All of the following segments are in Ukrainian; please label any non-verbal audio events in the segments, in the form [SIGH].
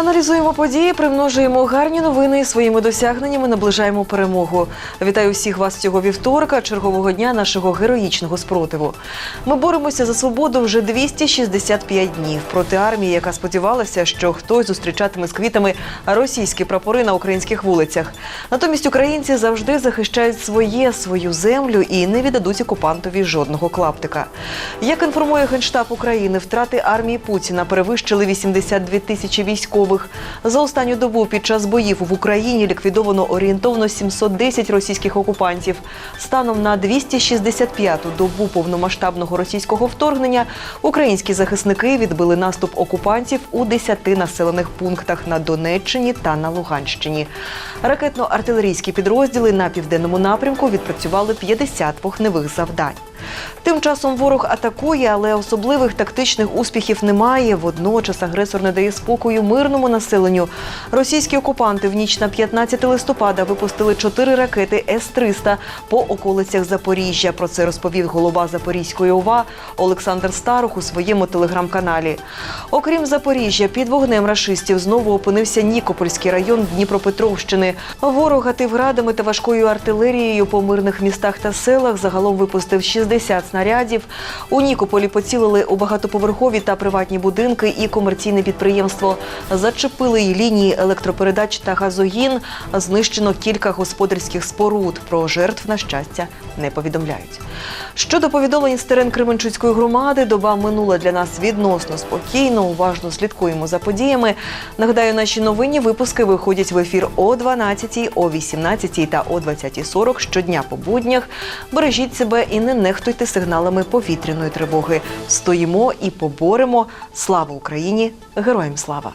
Аналізуємо події, примножуємо гарні новини і своїми досягненнями наближаємо перемогу. Вітаю всіх вас цього вівторка, чергового дня нашого героїчного спротиву. Ми боремося за свободу вже 265 днів проти армії, яка сподівалася, що хтось зустрічатиме з квітами російські прапори на українських вулицях. Натомість українці завжди захищають своє свою землю і не віддадуть окупантові жодного клаптика. Як інформує Генштаб України, втрати армії Путіна перевищили 82 тисячі військових. За останню добу під час боїв в Україні ліквідовано орієнтовно 710 російських окупантів. Станом на 265-ту добу повномасштабного російського вторгнення українські захисники відбили наступ окупантів у 10 населених пунктах на Донеччині та на Луганщині. Ракетно-артилерійські підрозділи на південному напрямку відпрацювали 50 вогневих завдань. Тим часом ворог атакує, але особливих тактичних успіхів немає. Водночас агресор не дає спокою мирному населенню. Російські окупанти в ніч на 15 листопада випустили чотири ракети С-300 по околицях Запоріжжя. Про це розповів голова Запорізької ОВА Олександр Старух у своєму телеграм-каналі. Окрім Запоріжжя, під вогнем рашистів знову опинився Нікопольський район Дніпропетровщини. Ворог гатив градами та важкою артилерією по мирних містах та селах. Загалом випустив 60 снарядів. У Нікополі поцілили у багатоповерхові та приватні будинки і комерційне підприємство. Зачепили й лінії електропередач та газогін. Знищено кілька господарських споруд. Про жертв на щастя не повідомляють. Щодо повідомлень з терен Кременчуцької громади, доба минула для нас відносно спокійно. Уважно слідкуємо за подіями. Нагадаю, наші новинні випуски виходять в ефір о 12, о 18 та о 20.40 щодня по буднях. Бережіть себе і не нехтуйте сигналами повітряної тривоги. Стоїмо і поборемо. Слава Україні! Героям слава!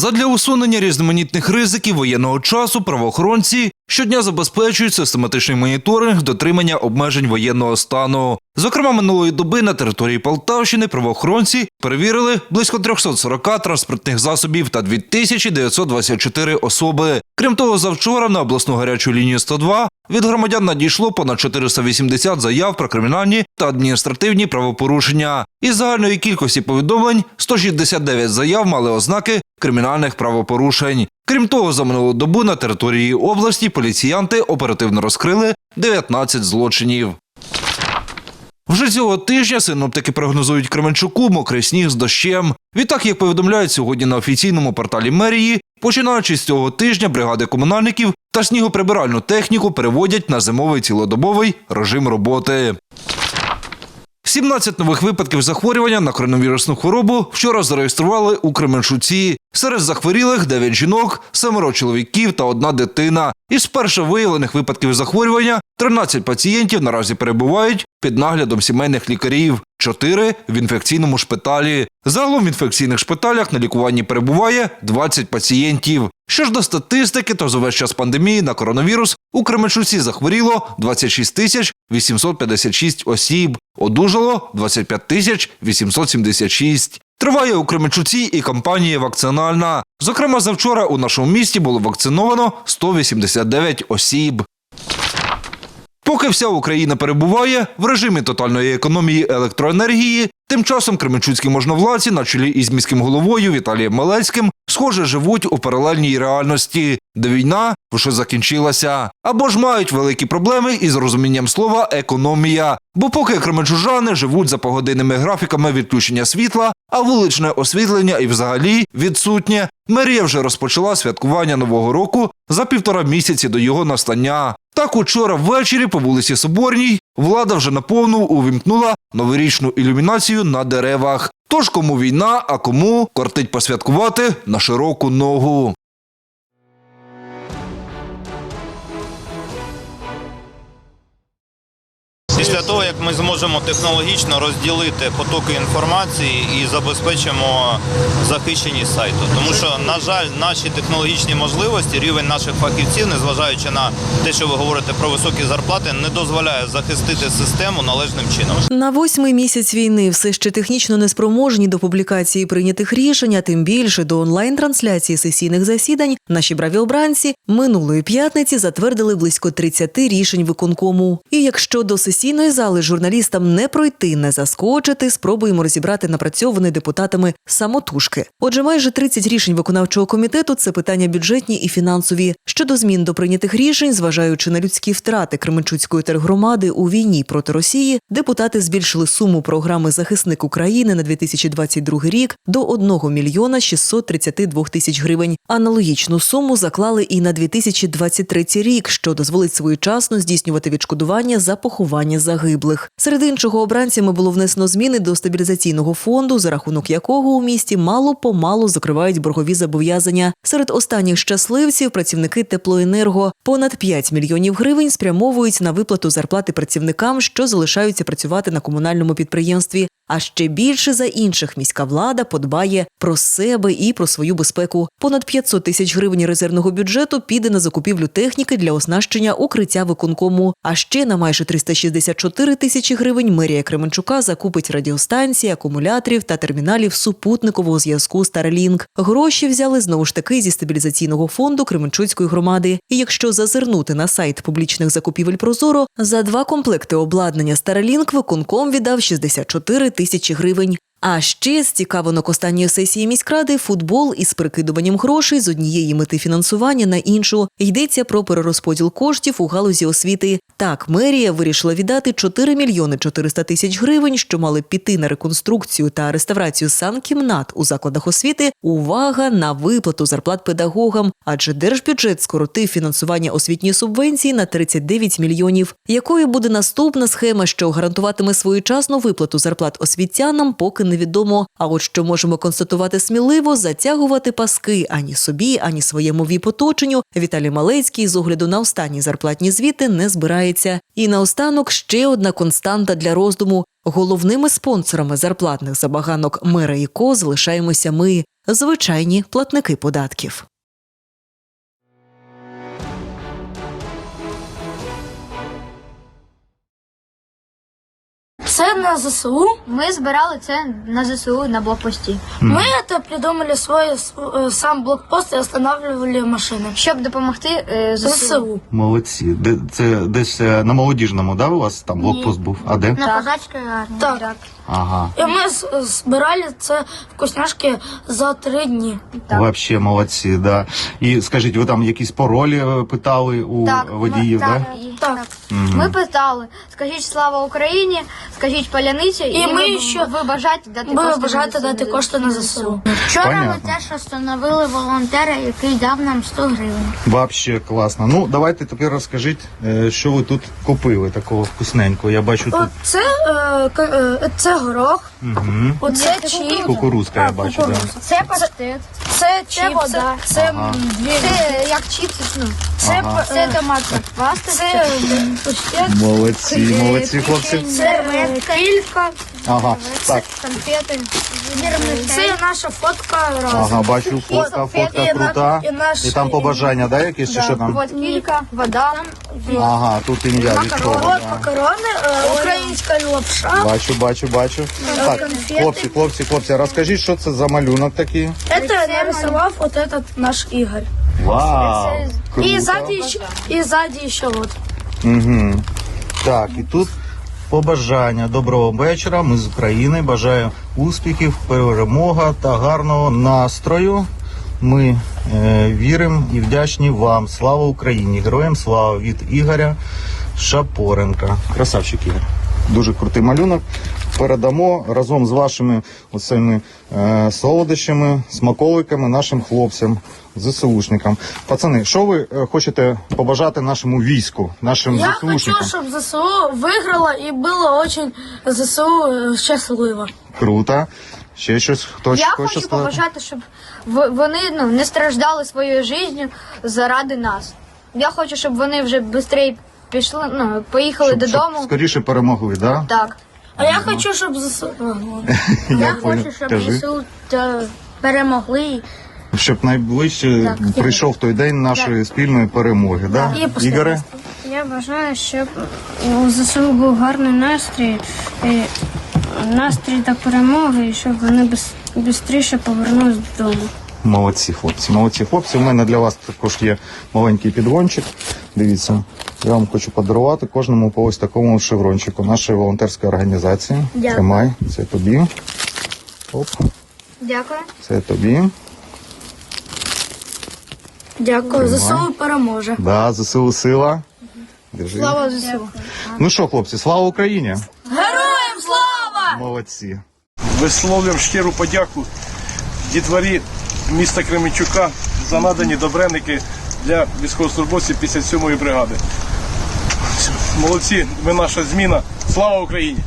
Задля усунення різноманітних ризиків воєнного часу правоохоронці щодня забезпечують систематичний моніторинг дотримання обмежень воєнного стану. Зокрема, минулої доби на території Полтавщини правоохоронці перевірили близько 340 транспортних засобів та 2924 особи. Крім того, завчора на обласну гарячу лінію 102 від громадян надійшло понад 480 заяв про кримінальні та адміністративні правопорушення. Із загальної кількості повідомлень 169 заяв мали ознаки кримінальних правопорушень. Крім того, за минулу добу на території області поліціянти оперативно розкрили 19 злочинів. Вже цього тижня синоптики прогнозують Кременчуку мокрий сніг з дощем. Відтак, як повідомляють сьогодні на офіційному порталі мерії, починаючи з цього тижня бригади комунальників та снігоприбиральну техніку переводять на зимовий цілодобовий режим роботи. 17 нових випадків захворювання на коронавірусну хворобу вчора зареєстрували у Кременчуці. Серед захворілих 9 жінок, 7 чоловіків та одна дитина. Із перше виявлених випадків захворювання 13 пацієнтів наразі перебувають під наглядом сімейних лікарів, 4 в інфекційному шпиталі. Загалом в інфекційних шпиталях на лікуванні перебуває 20 пацієнтів. Що ж до статистики, то за весь час пандемії на коронавірус у Кременчуці захворіло 26 тисяч 856 осіб, одужало 25 тисяч 876. Триває у Кременчуці і кампанія вакцинальна. Зокрема, завчора у нашому місті було вакциновано 189 осіб. Поки вся Україна перебуває в режимі тотальної економії електроенергії, тим часом кременчуцькі можновладці на чолі із міським головою Віталієм Малецьким схоже живуть у паралельній реальності, де війна вже закінчилася, або ж мають великі проблеми із розумінням слова економія. Бо поки кременчужани живуть за погодинними графіками відключення світла, а вуличне освітлення і взагалі відсутнє, мерія вже розпочала святкування нового року за півтора місяці до його настання. Так учора ввечері по вулиці Соборній влада вже наповну увімкнула новорічну ілюмінацію на деревах. Тож кому війна, а кому кортить посвяткувати на широку ногу. Після того, як ми зможемо технологічно розділити потоки інформації і забезпечимо захищеність сайту. Тому що, на жаль, наші технологічні можливості, рівень наших фахівців, незважаючи на те, що ви говорите про високі зарплати, не дозволяє захистити систему належним чином. На восьмий місяць війни все ще технічно неспроможні до публікації прийнятих рішень, а тим більше до онлайн-трансляції сесійних засідань. Наші браві обранці минулої п'ятниці затвердили близько 30 рішень виконкому. І якщо до сесійних сесійної зали журналістам не пройти, не заскочити. Спробуємо розібрати напрацьовані депутатами самотужки. Отже, майже 30 рішень виконавчого комітету це питання бюджетні і фінансові. Щодо змін до прийнятих рішень, зважаючи на людські втрати Кременчуцької тергромади у війні проти Росії, депутати збільшили суму програми Захисник України на 2022 рік до 1 мільйона 632 тисяч гривень. Аналогічну суму заклали і на 2023 рік, що дозволить своєчасно здійснювати відшкодування за поховання загиблих. Серед іншого обранцями було внесено зміни до стабілізаційного фонду, за рахунок якого у місті мало помалу закривають боргові зобов'язання. Серед останніх щасливців працівники теплоенерго понад 5 мільйонів гривень спрямовують на виплату зарплати працівникам, що залишаються працювати на комунальному підприємстві. А ще більше за інших міська влада подбає про себе і про свою безпеку. Понад 500 тисяч гривень резервного бюджету піде на закупівлю техніки для оснащення укриття виконкому. А ще на майже 364 тисячі гривень мерія Кременчука закупить радіостанції, акумуляторів та терміналів супутникового зв'язку Starlink. Гроші взяли знову ж таки зі стабілізаційного фонду Кременчуцької громади. І якщо зазирнути на сайт публічних закупівель Прозоро, за два комплекти обладнання Starlink виконком віддав 64 тисячі гривень. А ще з цікавинок останньої сесії міськради футбол із перекидуванням грошей з однієї мети фінансування на іншу йдеться про перерозподіл коштів у галузі освіти. Так, мерія вирішила віддати 4 мільйони 400 тисяч гривень, що мали піти на реконструкцію та реставрацію санкімнат у закладах освіти. Увага на виплату зарплат педагогам, адже держбюджет скоротив фінансування освітньої субвенції на 39 мільйонів. Якою буде наступна схема, що гарантуватиме своєчасну виплату зарплат освітянам, поки невідомо. А от що можемо констатувати сміливо, затягувати паски ані собі, ані своєму віп-оточенню Віталій Малецький з огляду на останні зарплатні звіти не збирається. І наостанок ще одна константа для роздуму. Головними спонсорами зарплатних забаганок мера і ко залишаємося ми, звичайні платники податків. Це на ЗСУ. Ми збирали це на ЗСУ на блокпості, Мы это придумали свой э, сам блокпост и останавливали машины. щоб допомогти е, ЗСУ. ЗСУ. Молодці. Де це десь е, на молодіжному, да, у вас там блокпост був? А де? На козацькій армії. Так. Ага. І ми з- збирали це вкусняшки за три дні. Так. Вообще молодці, да. І скажіть, ви там якісь паролі е, питали у водіїв, ми, да? так, і- Так. так. Ми питали, скажіть слава Україні, скажіть паляниці, і, І ми ви, ще- ви бажаєте дати Ви кошти бажаєте на дати кошти на ЗСУ. Вчора Понятно. ми теж встановили волонтера, який дав нам 100 гривень. Вообще класно. Ну, давайте тепер розкажіть, е, що ви тут купили такого вкусненького. Я бачу тут Це, е, к- е, це горох, угу. оце Ні, це чіп, кукурузка, я бачу, да. Це паштет, це чіпси, вода. це Ага. м, дві. це як чіпси, ну, Це, Ага. п- це е, томатна паста, це м, паштет, Молодці, молодці, хлопці. це е, кілька, Ага, так. конфети, це наша фотка разом. Ага, бачу, фотка, фотка крута. і наш- І там побажання, да, якісь чи що там? Вот кілька, вода, Ага, тут ім'я від кого. От да. макарони, е, українська лапша. Бачу, бачу, бачу. Так, конфети. хлопці, хлопці, хлопці, розкажіть, що це за малюнок такий? Это нарисовал вот этот наш Игорь. Вау! И сзади еще, и сзади еще вот. Угу. Так, і тут побажання. Доброго вечора. Ми з України. Бажаю успіхів, перемога та гарного настрою. Ми е, віримо і вдячні вам. Слава Україні! Героям слава від Ігоря Шапоренка. Красавчик Ігор Дуже крутий малюнок. Передамо разом з вашими оцими е, солодощами, смаколиками нашим хлопцям, ЗСУшникам. Пацани, що ви е, хочете побажати нашому війську, нашим Я хочу, ЗСУшникам? чтобы ЗСУ выиграла и было очень ЗСУ э, счастливо. Круто. Ще щось хтось Я хоче хочу сказати? побажати, щоб в- вони ну, не страждали своєю життю заради нас. Я хочу, щоб вони вже швидше пішли, ну, поїхали Щоб- додому. Щоб скоріше перемогли, да? Так. А я хочу, чтобы ЗСУ... [LAUGHS] Я, понял. Кажи. ЗСУ перемогли. Щоб найближче прийшов той день нашої спільної перемоги, да? І Ігоре? Я бажаю, щоб у ЗСУ був гарний настрій, і настрій та перемоги, і щоб вони швидше повернулись додому. Молодці хлопці, молодці хлопці. У мене для вас також є маленький підгончик. Дивіться, Я вам хочу подарувати кожному по ось такому шеврончику нашої волонтерської організації. Дякую. Тримай, це тобі. Оп, Дякую. це тобі. Дякую. ЗСУ переможе. Да, ЗСУ сила. Держи. Слава ЗСУ. Ну що, хлопці, слава Україні! Героям слава! Молодці! Висловлюємо щиру подяку дітворі міста Кременчука за надані добреники для військовослужбовців 57-ї бригади. Молодці, ви наша зміна. Слава Україні!